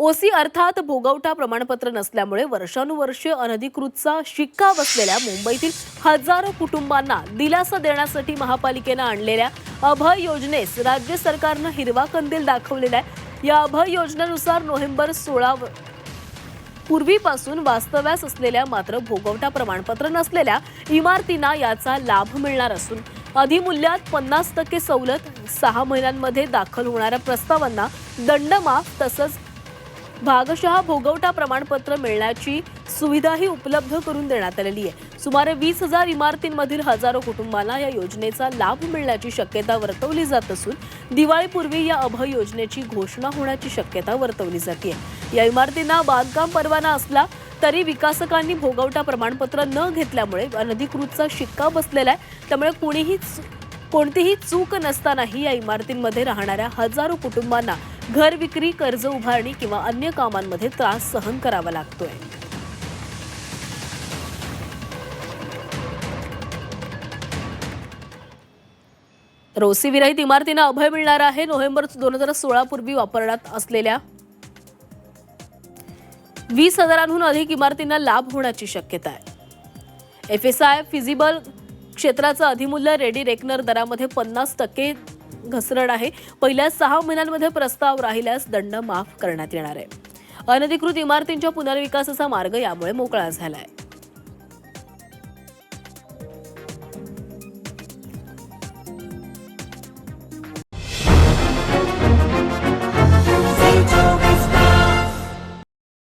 OC अर्थात भोगवटा प्रमाणपत्र नसल्यामुळे वर्षानुवर्षे अनधिकृतचा शिक्का बसलेल्या मुंबईतील हजारो कुटुंबांना दिलासा देण्यासाठी महापालिकेनं आणलेल्या अभय योजनेस राज्य सरकारनं हिरवा कंदील दाखवलेला आहे. या अभय योजनेनुसार नोव्हेंबर सोळा पूर्वीपासून वास्तव्यास असलेल्या मात्र भोगवटा प्रमाणपत्र नसलेल्या इमारतींना याचा लाभ मिळणार असून अधिमूल्यात पन्नास टक्के सवलत सहा महिन्यांमध्ये दाखल होणाऱ्या प्रस्तावांना दंडमाफ तसंच भागशः भोगवटा प्रमाणपत्र मिळण्याची सुविधाही उपलब्ध करून देण्यात आलेली आहे. सुमारे वीस हजार इमारतींमधील हजारो कुटुंबांना या योजनेचा लाभ मिळण्याची शक्यता वर्तवली जात असून दिवाळीपूर्वी या अभय योजनेची घोषणा होण्याची शक्यता वर्तवली जाते या इमारतींना बांधकाम परवाना असला तरी विकासकांनी भोगवटा प्रमाणपत्र न घेतल्यामुळे अनधिकृतचा शिक्का बसलेला आहे. त्यामुळे कुणीही कोणतीही चूक नसतानाही या इमारतींमध्ये राहणाऱ्या हजारो कुटुंबांना घर विक्री कर्ज उभारणी किंवा अन्य कामांमध्ये त्रास सहन करावा लागतोय. रोसी विरहित इमारतींना अभय मिळणार आहे. नोव्हेंबर दोन हजार सोळा पूर्वी वापरण्यात असलेल्या वीस हजारांहून अधिक इमारतींना लाभ होण्याची शक्यता आहे. एफ एस आय फिजिबल क्षेत्राचं अधिमूल्य रेडी रेकनर दरामध्ये पन्नास टक्के घसरण आहे. पहिल्या सहा महिन्यांमध्ये प्रस्ताव राहिल्यास दंड माफ करण्यात येणार आहे. अनधिकृत इमारतींच्या पुनर्विकासाचा मार्ग यामुळे मोकळा झाला आहे